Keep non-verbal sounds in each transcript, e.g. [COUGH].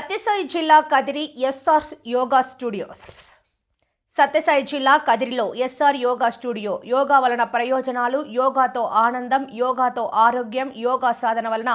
సత్యసాయి జిల్లా Kadiri SR yoga studio. Sathya Sai జిల్లా కదిరిలో ఎస్ఆర్ యోగా స్టూడియో. యోగా వలన ప్రయోజనాలు యోగాతో ఆనందం యోగాతో ఆరోగ్యం యోగా సాధన వలన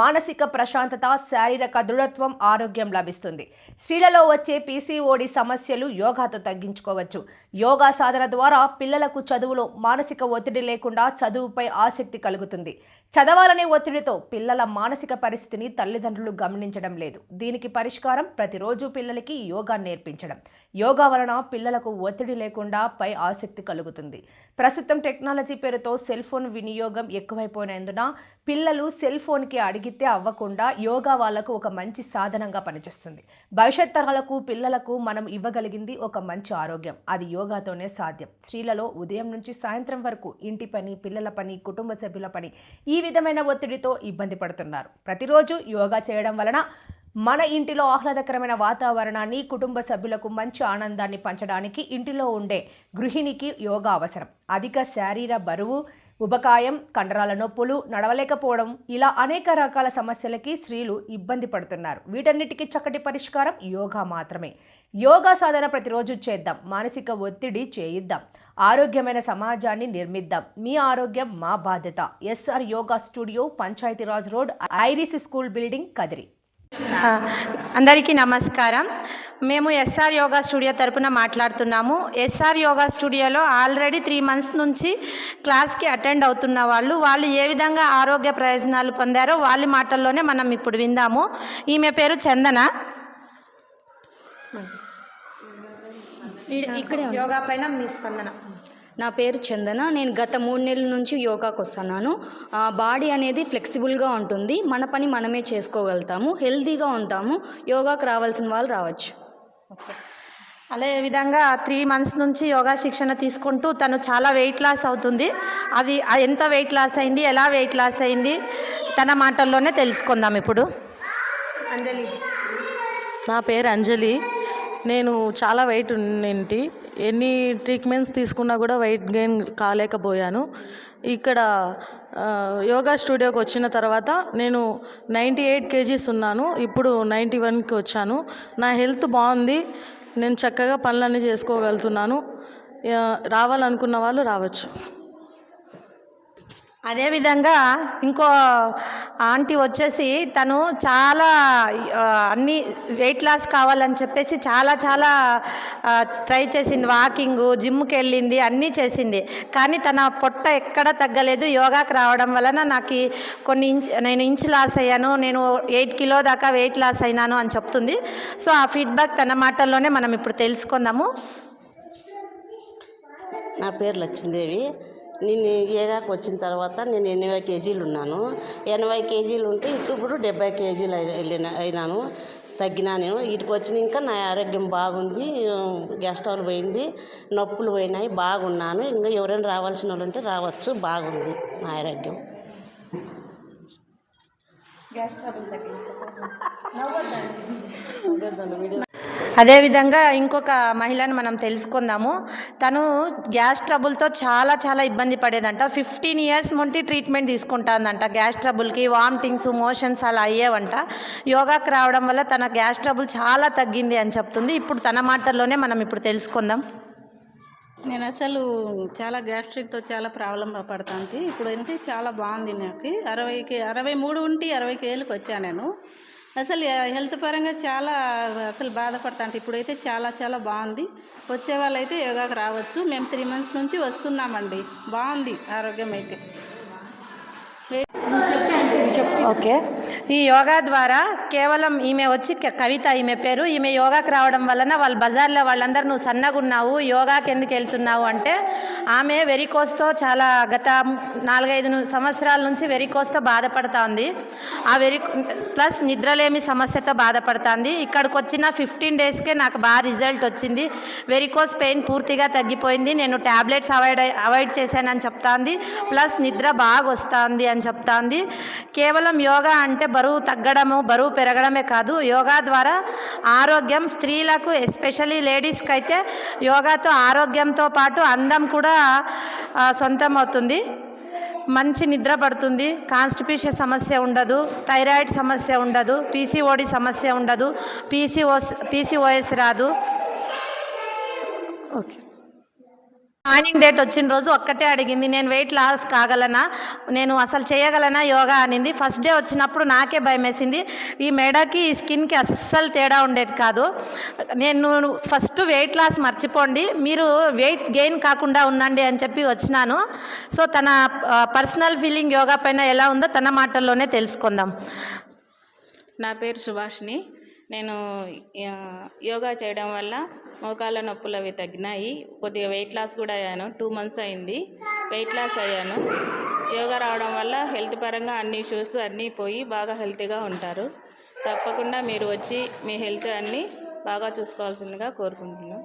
మానసిక ప్రశాంతత శారీరక దృఢత్వం ఆరోగ్యం లభిస్తుంది. స్త్రీలలో వచ్చే పీసీఓడి సమస్యలు యోగాతో తగ్గించుకోవచ్చు. యోగా సాధన ద్వారా పిల్లలకు చదువులో మానసిక ఒత్తిడి లేకుండా చదువుపై ఆసక్తి కలుగుతుంది. చదవాలనే ఒత్తిడితో పిల్లల మానసిక పరిస్థితిని తల్లిదండ్రులు గమనించడం లేదు. దీనికి పరిష్కారం ప్రతిరోజు పిల్లలకి యోగా నేర్పించడం. యోగా వలన పిల్లలకు ఒత్తిడి లేకుండా పై ఆసక్తి కలుగుతుంది. ప్రస్తుతం టెక్నాలజీ పేరుతో సెల్ ఫోన్ వినియోగం ఎక్కువైపోయినందున పిల్లలు సెల్ ఫోన్కి అడిగితే అవ్వకుండా యోగా వాళ్ళకు ఒక మంచి సాధనంగా పనిచేస్తుంది. భవిష్యత్ తరాలకు పిల్లలకు మనం ఇవ్వగలిగింది ఒక మంచి ఆరోగ్యం. అది యోగాతోనే సాధ్యం. స్త్రీలలో ఉదయం నుంచి సాయంత్రం వరకు ఇంటి పని పిల్లల పని కుటుంబ సభ్యుల పని ఈ విధమైన ఒత్తిడితో ఇబ్బంది పడుతున్నారు. ప్రతిరోజు యోగా చేయడం వలన మన ఇంటిలో ఆహ్లాదకరమైన వాతావరణాన్ని కుటుంబ సభ్యులకు మంచి ఆనందాన్ని పంచడానికి ఇంటిలో ఉండే గృహిణికి యోగా అవసరం. అధిక శారీర బరువు ఉబకాయం కండరాల నొప్పులు నడవలేకపోవడం ఇలా అనేక రకాల సమస్యలకి స్త్రీలు ఇబ్బంది పడుతున్నారు. వీటన్నిటికీ చక్కటి పరిష్కారం యోగా మాత్రమే. యోగా సాధన ప్రతిరోజు చేద్దాం. మానసిక ఒత్తిడి చేయిద్దాం. ఆరోగ్యమైన సమాజాన్ని నిర్మిద్దాం. మీ ఆరోగ్యం మా బాధ్యత. S R yoga studio Panchayati Raj road Iris school building Kadiri. అందరికీ నమస్కారం. మేము ఎస్ఆర్ యోగా స్టూడియో తరపున మాట్లాడుతున్నాము. ఎస్ఆర్ యోగా స్టూడియోలో ఆల్రెడీ త్రీ మంత్స్ నుంచి క్లాస్కి అటెండ్ అవుతున్న వాళ్ళు వాళ్ళు ఏ విధంగా ఆరోగ్య ప్రయోజనాలు పొందారో వాళ్ళ మాటల్లోనే మనం ఇప్పుడు విందాము. ఈమె పేరు చందన. ఇక్కడే. యోగా పైన మీ స్పందన. నా పేరు చందన. నేను గత మూడు నెలల నుంచి యోగాకు వస్తున్నాను. బాడీ అనేది ఫ్లెక్సిబుల్గా ఉంటుంది. మన పని మనమే చేసుకోగలుగుతాము. హెల్తీగా ఉంటాము. యోగాకు రావాల్సిన వాళ్ళు రావచ్చు. అదే విధంగా త్రీ మంత్స్ నుంచి యోగా శిక్షణ తీసుకుంటూ తను చాలా వెయిట్ లాస్ అవుతుంది. అది ఎంత వెయిట్ లాస్ అయింది ఎలా వెయిట్ లాస్ అయింది తన మాటల్లోనే తెలుసుకుందాం ఇప్పుడు. అంజలి. నా పేరు అంజలి. నేను చాలా వెయిట్ ఉన్నింటి. ఎన్ని ట్రీట్మెంట్స్ తీసుకున్నా కూడా వెయిట్ గెయిన్ కాలేకపోయాను. ఇక్కడ యోగా స్టూడియోకి వచ్చిన తర్వాత నేను నైంటీ ఎయిట్ కేజీస్ ఉన్నాను. ఇప్పుడు నైంటీ వన్కి వచ్చాను. నా హెల్త్ బాగుంది. నేను చక్కగా పనులన్నీ చేసుకోగలుగుతున్నాను. రావాలనుకున్న వాళ్ళు రావచ్చు. అదేవిధంగా ఇంకో ఆంటీ వచ్చేసి తను చాలా అన్ని వెయిట్ లాస్ కావాలని చెప్పేసి చాలా చాలా ట్రై చేసింది. వాకింగ్ జిమ్కి వెళ్ళింది అన్నీ చేసింది. కానీ తన పొట్ట ఎక్కడ తగ్గలేదు. యోగాకి రావడం వలన నాకు కొన్ని ఇంచ్ నేను ఇంచ్ లాస్ అయ్యాను. నేను ఎయిట్ కిలో దాకా వెయిట్ లాస్ అయినాను అని చెప్తుంది. సో ఆ ఫీడ్బ్యాక్ తన మాటల్లోనే మనం ఇప్పుడు తెలుసుకుందాము. నా పేరు లక్ష్మీదేవి. నేను ఏగాకు వచ్చిన తర్వాత నేను ఎనభై కేజీలు ఉన్నాను. ఎనభై కేజీలు ఉంటే ఇప్పుడు డెబ్బై కేజీలు వెళ్ళిన అయినాను. తగ్గినా నేను. ఇటుకు వచ్చిన ఇంకా నా ఆరోగ్యం బాగుంది గ్యాస్ స్టవ్ పోయింది నొప్పులు పోయినాయి బాగున్నాను. ఇంకా ఎవరైనా రావాల్సిన వాళ్ళు ఉంటే రావచ్చు బాగుంది నా ఆరోగ్యం. [LAUGHS] అదేవిధంగా ఇంకొక మహిళను మనం తెలుసుకుందాము. తను గ్యాస్ ట్రబుల్తో చాలా చాలా ఇబ్బంది పడేదంట. ఫిఫ్టీన్ ఇయర్స్ నుండి ట్రీట్మెంట్ తీసుకుంటాందంట గ్యాస్ ట్రబుల్కి వామిటింగ్స్ మోషన్స్ అలా అయ్యేవంట. యోగాకి రావడం వల్ల తన గ్యాస్ ట్రబుల్ చాలా తగ్గింది అని చెప్తుంది. ఇప్పుడు తన మాటల్లోనే మనం ఇప్పుడు తెలుసుకుందాం. నేను అసలు చాలా గ్యాస్ట్రిక్తో చాలా ప్రాబ్లం పడతాను ఇప్పుడు అయితే చాలా బాగుంది నాకు. అరవైకి అరవై మూడు ఉంటే అరవై కేళ్ళకి వచ్చాను నేను. అసలు హెల్త్ పరంగా చాలా అసలు బాధపడతాను ఇప్పుడైతే చాలా చాలా బాగుంది. వచ్చే వాళ్ళైతే యోగాకి రావచ్చు. మేము త్రీ మంత్స్ నుంచి వస్తున్నామండి. బాగుంది ఆరోగ్యం అయితే ఓకే. ఈ యోగా ద్వారా కేవలం ఈమె వచ్చి క- కవిత ఈమె పేరు. ఈమె యోగాకి రావడం వలన వాళ్ళ బజార్లో వాళ్ళందరూ నువ్వు సన్నగా ఉన్నావు యోగాకి ఎందుకు వెళ్తున్నావు అంటే ఆమె వెరికోస్తో చాలా గత నాలుగైదు సంవత్సరాల నుంచి వెరికోస్తో బాధపడతా ఉంది ఆ వెరి ప్లస్ నిద్రలేమి సమస్యతో బాధపడుతుంది. ఇక్కడికి వచ్చిన ఫిఫ్టీన్ డేస్కే నాకు బాగా రిజల్ట్ వచ్చింది. వెరికోస్ పెయిన్ పూర్తిగా తగ్గిపోయింది. నేను ట్యాబ్లెట్స్ అవాయిడ్ అవాయిడ్ చేశానని చెప్తాంది. ప్లస్ నిద్ర బాగా వస్తుంది అని చెప్తాంది. కేవలం యోగా అంటే బరువు తగ్గడము బరువు పెరగడమే కాదు యోగా ద్వారా ఆరోగ్యం స్త్రీలకు ఎస్పెషల్లీ లేడీస్కి అయితే యోగాతో ఆరోగ్యంతో పాటు అందం కూడా సొంతం అవుతుంది మంచి నిద్ర పడుతుంది కాన్స్టిపేషన్ సమస్య ఉండదు థైరాయిడ్ సమస్య ఉండదు పీసీఓడి సమస్య ఉండదు పీసీఓస్ పీసీఓఎస్ రాదు. ఓకే. జాయినింగ్ డేట్ వచ్చిన రోజు ఒక్కటే అడిగింది నేను వెయిట్ లాస్ కాగలనా? నేను అసలు చేయగలనా యోగా? అనింది. ఫస్ట్ డే వచ్చినప్పుడు నాకే భయం వేసింది ఈ మెడకి ఈ స్కిన్కి అస్సలు తేడా ఉండేది కాదు. నేను ఫస్ట్ వెయిట్ లాస్ మర్చిపోండి. మీరు వెయిట్ గెయిన్ కాకుండా ఉండండి అని చెప్పి వచ్చినాను. సో తన పర్సనల్ ఫీలింగ్ యోగా పైన ఎలా ఉందో తన మాటల్లోనే తెలుసుకుందాం. నా పేరు సుభాష్ని నేను యోగా చేయడం వల్ల మోకాళ్ళ నొప్పులు అవి తగ్గినాయి. కొద్దిగా వెయిట్ లాస్ కూడా అయ్యాను. టూ మంత్స్ అయింది. వెయిట్ లాస్ అయ్యాను. యోగా రావడం వల్ల హెల్త్ పరంగా అన్ని ఇష్యూస్ అన్నీ పోయి బాగా హెల్తీగా ఉంటారు. తప్పకుండా మీరు వచ్చి మీ హెల్త్ అన్నీ బాగా చూసుకోవాల్సిందిగా కోరుకుంటున్నాను.